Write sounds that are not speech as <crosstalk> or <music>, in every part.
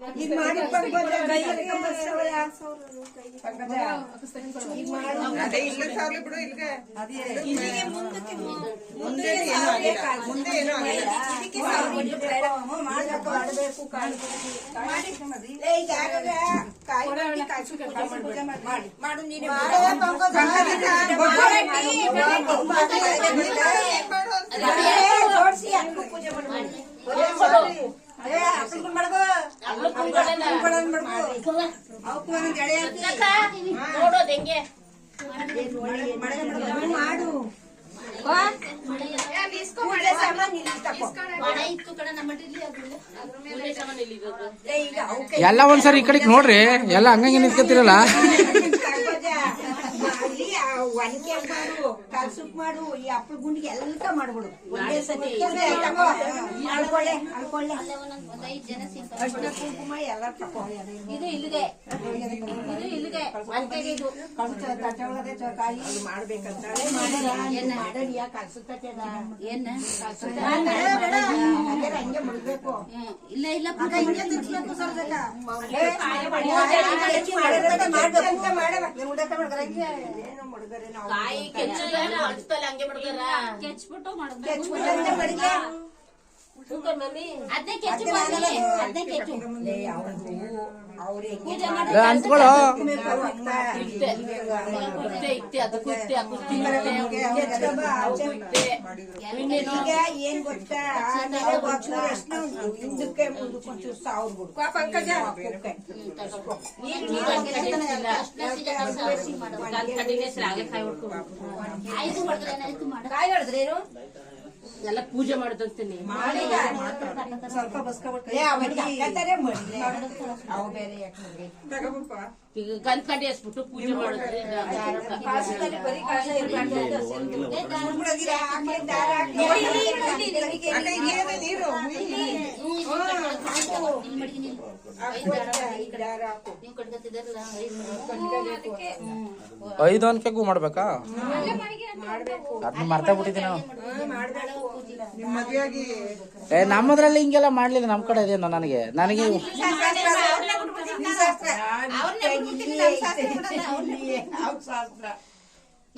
ಈಗ ಮಾಡಿ ಪಂಕಜ ಕೈಯಲ್ಲಿ ಅದೇ ಇಲ್ಲ ಸಾರ್ಲಿ ಬಿಡು ಇಲ್ಗೆ ಇಲ್ಲಿಗೆ ಮುಂದಕ್ಕೆ ಮುಂದೆ ಏನೂ ಆಗಿಲ್ಲ ಮುಂದೆ ಏನೂ ಆಗಿಲ್ಲ ಮಾಡಬೇಕು ಏ ಈಗ ಯಾರಾರ ಕಾಯಿ ಮಾಡಿ ಕಾಯ್ಸು ಪೂಜೆ ಮಾಡಿ ಮಾಡು ನೀನೆ ಜೋಡಿಸಿ ಅಕ್ಕೂ ಪೂಜೆ ಮಾಡಿ ನೋಡೋದ್ ಹೆಂಗೆ? ಮಾಡು ಎಲ್ಲ ಒಂದ್ಸರಿ ಈ ಕಡೆ ನೋಡ್ರಿ. ಎಲ್ಲ ಹಂಗಂಗೆ ನಿಂತ್ಕೊತಿರಲ್ಲ? ಒನಕೆ ಮಾಡು ಕಲ್ಸುಕ್ ಮಾಡು ಈ ಅಪ್ಪಳ ಗುಂಡಿಗೆ ಎಲ್ಲ ಮಾಡ್ಬಿಡು. ಒಂದೇ ಸತಿ. ಅಳ್ಕೊಳ್ಳೆ ಅಳ್ಕೊಳ್ಳೆ. ಅರ್ಶಿನ ಕುಂಕುಮ ಎಲ್ಲ ಇದು ಇಲ್ಲಿದೆ. ಇದು ಇಲ್ಲಿದೆ. ಮಲ್ಕೆಗೆ ಇದು. ಕಳ್ಸ ತಟ್ಟೆ ಒಳಗಡೆ ಚ- ಕಾಯಿ ಅದು ಮಾಡ್ಬೇಕಂತ ಮಾಡಲಿಯ ಕಲ್ಸು ತಟ್ಟೆದ ಏನ್ ಅದೇ? ಹಂಗೆ ಮುಡ್ಬೇಕು. ಇಲ್ಲ ಇಲ್ಲ ಹಿಂಗೆ ತಿರ್ಸ್ಬೇಕು ಸರ್ದಕ್ಕ. ಮಾಡ್ಬೇಕು. ಮಾಡ್ಬೇಕು. ಉಡಕ ಮಾಡ್ಕರ ಹಿಂಗೆ ಏನು ಮುಡ್ಗರೆ ನಾವು ಕಾಯಿ ಕೆಚ್ಚಲ್ಲ ಹಂಗೆ ಮಾಡ್ತಾರ ಕೆಚ್ಬಿಟ್ಟು ಮಾಡ್ಬೇಕು ಕೆಚ್ಬಿಟ್ಟಂತೆ ಮಡಿಗೆ. ಅದೇ ಕೆಚ್ಚು ಮಾಡಿ ಅದೇ ಕೆಚ್ಚು ಲೇ, ಅವ್ರ್ದು ಅವ್ರು ಹೆಂಗೆ ಏ, ಅಂತ್ಕೊಳ್ಳೋ ಇತ್ತೆ ಇತ್ತೆ ಇತ್ತೆ ಅದು ಕುತ್ತೆ ಆ ಕುತ್ತಿ ಇತ್ತೆ ಎತ್ಕೊಂಬ, ಆಚೆ. ಇತ್ತೆ ಇನ್ನೇನು ಈಗ ಏನ್ ಗೊತ್ತಾ ಆಮೇಲೆ ಒಂಚೂರು ಎಷ್ಟು ಉಂಟು ಹಿಂದಕ್ಕೆ ಮುಂದಕ್ಕೆ ಒಂಚೂರು ಸಾವಿರ ಬಿಡು ಪಂಕಜ ಆಯ್ತು ಮಾಡಿದ್ರೆ ಏನಾಯ್ತು ಮಾಡ ಕಾಯಿ ಹೊಡೆದ್ರೇನು ಎಲ್ಲ ಪೂಜೆ ಮಾಡುದಂತೀನಿ. ಈಗ ಗಂಧ ಕಡ್ಡಿ ಹಚ್ಬಿಟ್ಟು ಪೂಜೆ ಮಾಡಿದ್ರೆ ಐದು ಅನ್ಕೆಗೂ ಮಾಡ್ಬೇಕಾ? ಅದನ್ನ ಮರ್ತಾ ಬಿಟ್ಟಿದ್ದೀನಿ ನಮ್ಮದ್ರಲ್ಲಿ ಹಿಂಗೆಲ್ಲ ಮಾಡ್ಲಿಲ್ಲ, ನಮ್ ಕಡೆ ಅದೇನೋ ನನಗೆ. ನನಗೆ ಶಾಸ್ತ್ರ.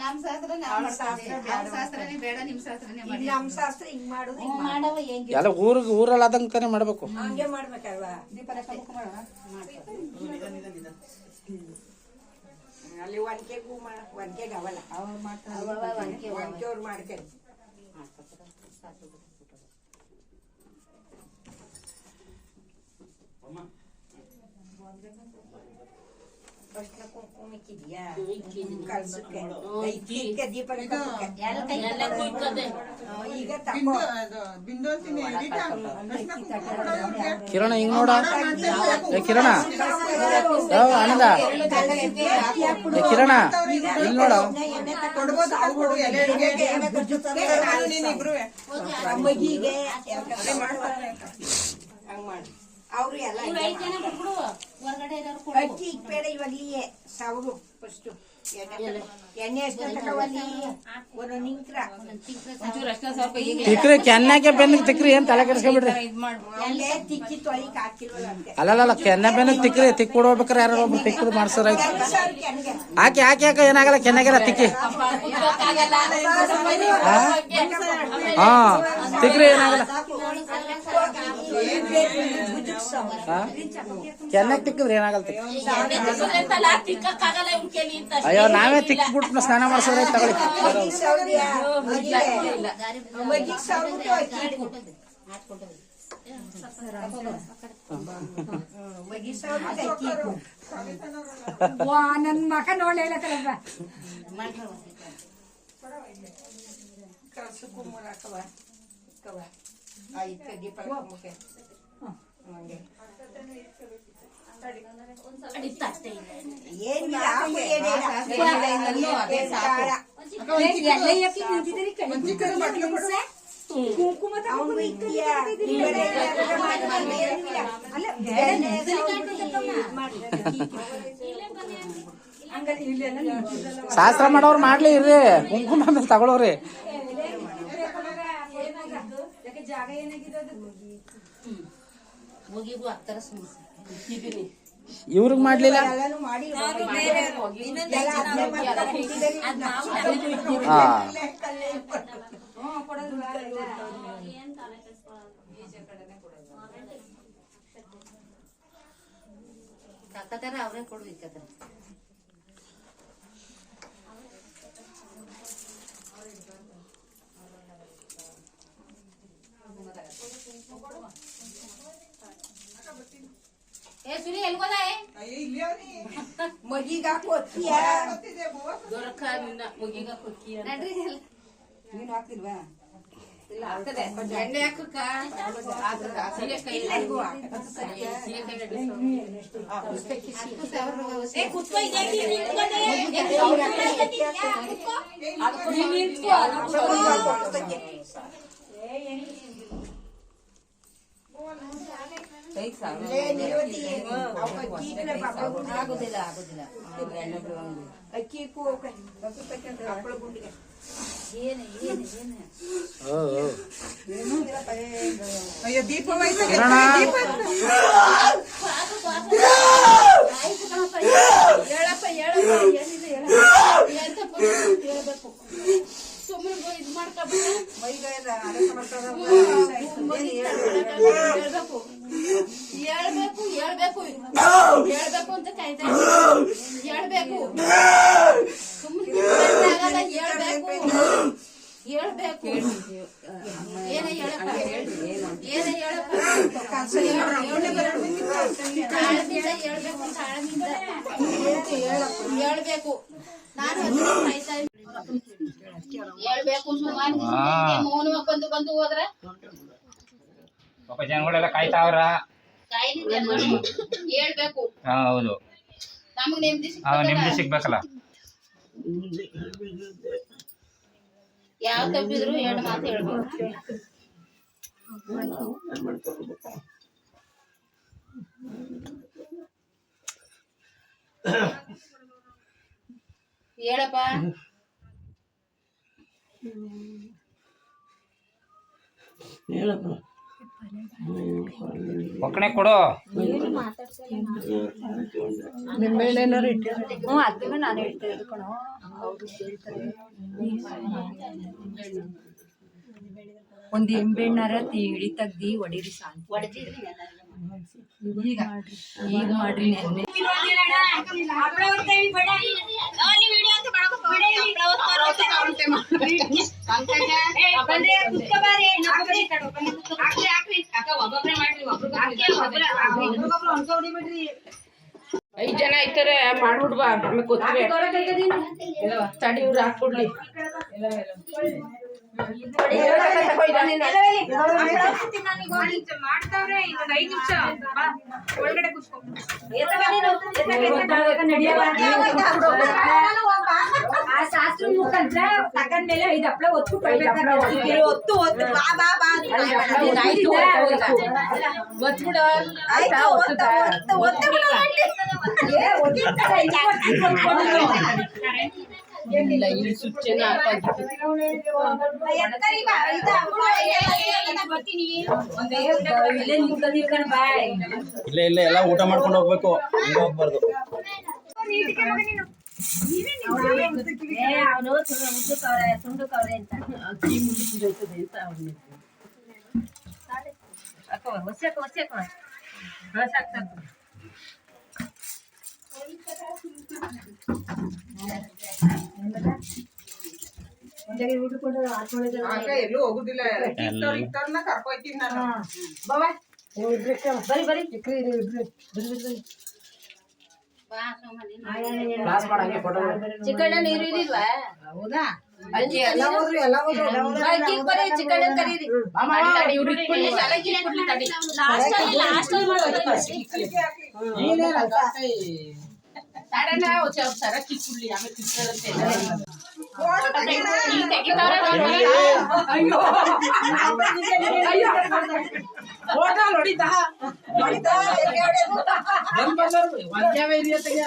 ಶಾಸ್ತ್ರ. ನಮ್ ಶಾಸ್ತ್ರ ಶಾಸ್ತ್ರನೇ ಬೇಡ ನಿಮ್ ಶಾಸ್ತ್ರನೇ ಮಾಡಿ ನಮ್ ಶಾಸ್ತ್ರ ಹಿಂಗ್ ಮಾಡುದು ಹಿಂಗ್ ಮಾಡು. ಮಾಡವ ಹೆಂಗೆ ಎಲ್ಲ ಊರಿಗೆ ಊರಲ್ಲಿ ಆದಂಗೆ ತಾನೇ ಮಾಡ್ಬೇಕು ಹಂಗೆ ಮಾಡ್ಬೇಕಲ್ವಾ? ಅಲ್ಲಿ ಒನ್ಕೆಗೂ ಒನ್ಕೆಗೆ ಅವಲ್ಲ ಅವ್ರು ಮಾಡ್ತಾರೆ. ಒನ್ಕೆ ಅವ್ರು ಮಾಡ್ತಾರೆ ಅರ್ಶಿನ ಕುಂಕುಮ ಇಕ್ಕಿದ್ಯಾ ಕಲ್ಸಕ್ಕೆ ಇಕ್ಕೆ ದೀಪ ಕತ್ತಕ್ಕೆ. ಎಲ್ಲ ಕುಯ್ಕದೆ ಆ, ಈಗ ತಕೋ ಬಿಂದು ಅದು ಬಿಂದು ಕುಂಕುಮ ಈಗ. ಕಿರಣ ಹಿಂಗ್ ನೋಡ ಕಿರಣ ಆನಂದ ಕಿರಣ ಇಲ್ಲಿ ನೋಡ. ಮಗಿಗೆ ಅದೇ ಮಾಡ್ತಾರೆ ಹಂಗ್ ಮಾಡಿ ಅವ್ರು ಎಲ್ಲ ಇವ್ರು ಐದ್ ಜನ ಬಿಟ್ಬಿಡು ಹೊರಗಡೆ ಅಕ್ಕಿ ಇಕ್ಬೇಡ ಫಸ್ಟ್ ಎಣ್ಣೆ ಎಣ್ಣೆ ಎಷ್ಟು ತಗೊಳ್ಳಿ ಒಂದೊಂದು ನಿಂತ್ರ ತಿಕ್ರಿ ಕೆನ್ನಾಗೆ ಬೆನ್ನಿಗೆ ತಿಕ್ರಿ ಏನ್ ತಲೆ ಕೆಡಿಸ್ಕೊಂಡ್ಬಿಡ್ರಿ ಅಲ್ಲೇ ತಿಕ್ಕಿ ತೊಳಿಕ್ ಹಾಕಿಲ್ವಲ್ಲ ಅಂತೆ ಅಲ್ಲಲ್ಲ ಕೆನ್ನ ಬೆನ್ನಿಗೆ ತಿಕ್ರಿ ತಿಕ್ ಕೊಡ್ಬೇಕ್ರೆ ಯಾರು ಒಬ್ರು ತಿಕ್ರು ಮಾಡ್ಸೋರ್ ಆಯ್ತು ಆಕೆ ಹಂಗೆ ಹಾಕಿ ಹಾಕಿ ಹಾಕಿ ಏನಾಗಲ್ಲ ಕೆನ್ನಾಗೆಲ್ಲ ತಿಕ್ಕಿ ಹಾ ತಿಕ್ರಿ ಏನಾಗಲ್ಲ ಹಾ ಕೆನ್ನಾಗ ತಿಕ್ಕಿದ್ರೆ ಅಂತ ಅಯ್ಯೋ, ನಾವೇ ತಿಕ್ಬಿಟ್ಟು ಸ್ನಾನ ಮಾಡಿಸೋರೆ, ತಗೊಳ್ಳಿ. ನನ್ ಮಕ ನೋಡ್ಲಿಲ್ಲ ಕಲಪ್ಪ ಕಳ್ಸು ಕುಮ್ಮರ ದೀಪ ಹಂಗೆ? ಕುಂಕುಮ ಹಂಗಾರೆ ಇಲ್ಲೆಲ್ಲ ನಿಂತಿದ್ದಲ್ಲ ಶಾಸ್ತ್ರ ಮಾಡೋರು ಮಾಡ್ಲಿ ಇರ್ರಿ. ಕುಂಕುಮ ಮೇಲೆ ತಗೊಳೋರಿ. ಆಗ್ತಾರ ಸುಮ್ಮನೆ ಇವ್ರಿಗೆ ಮಾಡ್ಲಿಲ್ಲ. ಹಾ. ಅವ್ರೇ ಕೊಡ್ಬೇಕತ್ರ ಏ ಸುನಿ ಎಲ್ಗೋದ ಅಯ್ಯೋ ಇಲ್ಲಿ ಅವ್ನಿ. ಮಗಿಗ್ ಹಾಕು ಅಕ್ಕಿಯ ಗೊತ್ತಿದೆ ಬುವ್ವ. ದೊರಕ ನಿನ್ನ ಮುಗಿಗ ಕೊಕ್ಕಿ ನಡ್ರಿ ಎಲ್ಲ. ನೀನು ಹಾಕ್ತಿಲ್ವಾ ಆಗ್ತದೆ ಎಣ್ಣೆ ಹಾಕಕ್ಕ ಸೀಗೆಕಾಯಿ ಸೀಗೆಕಾಯಿ ಹತ್ತು ಸಾವಿರ ರೂಪಾಯಿ ಏ ಕುತ್ಕೋ ಆಗುದಿಲ್ಲ ಆಗುದಿಲ್ಲ. ಅಕ್ಕಿ. ಏನು ಏನು ಏನು. ಅಯ್ಯೋ ದೀಪ ಹೋಯ್ತು. ಕಿರಣ ದೀಪ ಹೇಳಪ್ಪ ಹೇಳಪ್ಪ ಏನಿದೆ ಹೇಳಪ್ಪ ಎಂತ ಪರಿಸ್ಥಿತಿ ಹೇಳ್ಬೇಕು ಸುಮ್ಮನೆ ಇದು ಮಾಡ್ಕೊಬಿಟ್ಟು ಮೈಗೆಲ್ಲ ಅರಸ ಮಾಡ್ತಾರ ಹೇಳ್ಬೇಕು ಹೇಳ್ಬೇಕು ಹೇಳ್ಬೇಕು ಹೇಳ್ಬೇಕು ಅಂತ ಕಾಯ್ತಾ ಇದ್ದೀನಿ. ಹೇಳ್ಬೇಕು ಸುಮ್ಮನೆ ಆಗಲ್ಲ ಹೇಳ್ಬೇಕು? ಹೇಳ್ಬೇಕು? <gasps> ಏನ ಹೇಳಪ್ಪ? ಏನ ಹೇಳಪ್ಪ? ಹೇಳ್ಬೇಕು? ಹೇಳ್ಬೇಕು. ತಾಳ್ಮೆಯಿಂದ ಹೇಳ್ಬೇಕು. ನಾನು. ಹೇಳ್ಬೇಕು ಸುಮಾರು. ಬಂದು ಬಂದು ಹೋದ್ರ? ಪಾಪ ಜನಗಳೆಲ್ಲ ಕಾಯ್ತಾವ್ರ. ಹೇಳ್ಬೇಕು. ಹಾ, ಹೌದು. ನಮಗ್ ನೆಮ್ಮದಿ ಹಾ, ನೆಮ್ಮದಿ ಸಿಗ್ಬೇಕಲ್ಲ. ಯಾವ ತಪ್ಪಿದ್ರು ಎರಡು ಮಾತು ಹೇಳಪ್ಪ. ಹೇಳಪ್ಪ. ಒಕ್ಕಣೆ ಕೊಡು. ಹ್ಞೂ ಅದನ್ನ ನಾನು ಹೇಳ್ತಿರೋದು ಕಣೋ. ಅವರು ಕೇಳ್ತಾರೆ ಒಂದ್ ಎಂಬೆಣ್ಣಾರ ತೀಡಿ ತಗ್ದಿ ಒಡೀರಿ ಸಾಂತ ಈಗ ಈಗ ಮಾಡ್ರಿ ನೆನ್ನೆ. ಐತಾರೆ ಮಾಡ್ಬಿಡ್ ಬಾ. ಆಮೇಲೆ ಕೊತ್ತಿಗೆ ತಡಿ ಇವ್ರು ಹಾಕ್ಬಿಡ್ಲಿ ಆ ಶಾಸ್ತ್ರ ಮುಖಾಂತರ ತಗೊಂಡ್ಮೇಲೆ ಐದು ಹಪ್ಳ ಒತ್ತು ಒತ್ತು ಒತ್ತು ಬಾ ಬಾ ಬಾ ಆಯ್ತು ಒತ್ಬಿಡ ಆಯ್ತು ಒತ್ತು ಒತ್ತು ಒತ್ತು ಬಿಡು ಅಲ್ಲಿ. ಇಲ್ಲ ಇಲ್ಲಿ ಸುಚ್ಚೆನ. ಇಲ್ಲೇ ಇಲ್ಲ ಇಲ್ಲ ಎಲ್ಲ ಊಟ ಮಾಡ್ಕೊಂಡು ಹೋಗ್ಬೇಕು. ಹಿಂಗ ಹೋಗ್ಬಾರ್ದು. ಏ ಅವನು ಉದ್ದಕ್ಕವ್ರೆ ತುಂಡಕ್ಕವ್ರೆ ಅಂತ. ಅಕ್ಕಿ ಮುಗಿಸಿರ್ತದೆ ಅಂತ ಅವ್ನಿಗೆ ಹೊಸ ಆಗ ಎಲ್ಲೂ ಹೋಗುದಿಲ್ಲ. ಇತ್ತವ್ರ್ ಇತ್ತವ್ರ್ನ ಕರ್ಕೊಯ್ತೀನಿ ನಾನು. ಬರಿ ಬರಿ. ಇಬ್ರು. ನೀರು ಇರಿಲ್ವಾ ಹೌದಾ? ಎಲ್ಲ ಹೋದ್ರು ಎಲ್ಲ ಹೋದ್ರು ಎಲ್ಲ ಹೋದ್ರು. ಅಕ್ಕಿ ಬರೀ ಚಿಕ್ಕಣ್ಣ ಕರೀರಿ. ಲಾಸ್ಟ್ ಅಲ್ಲಿ ಲಾಸ್ಟ್ ಸರ ಆಮೇಲೆ ಕಿತ್ತಾರಂತೆ ಫೋಟೋ ತೆಗೀನ. ಇಲ್ಲಿ ತೆಗಿತಾವ್ರೆ ನೋಡು. ಫೋಟೋ ನೋಡಿದ್ದ ನೋಡಿದ್ದಾ? ಎಲ್ಲಿ ಹೊಡೆಯೋದು? ಬಂದ್ ಬಂದವ್ರು ಒಂದ್ಯಾವ ಏರಿಯಾ ತೆಗಿಯ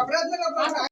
ಒಬ್ರಾದ್ಮೇಲೆ ಒಬ್ರು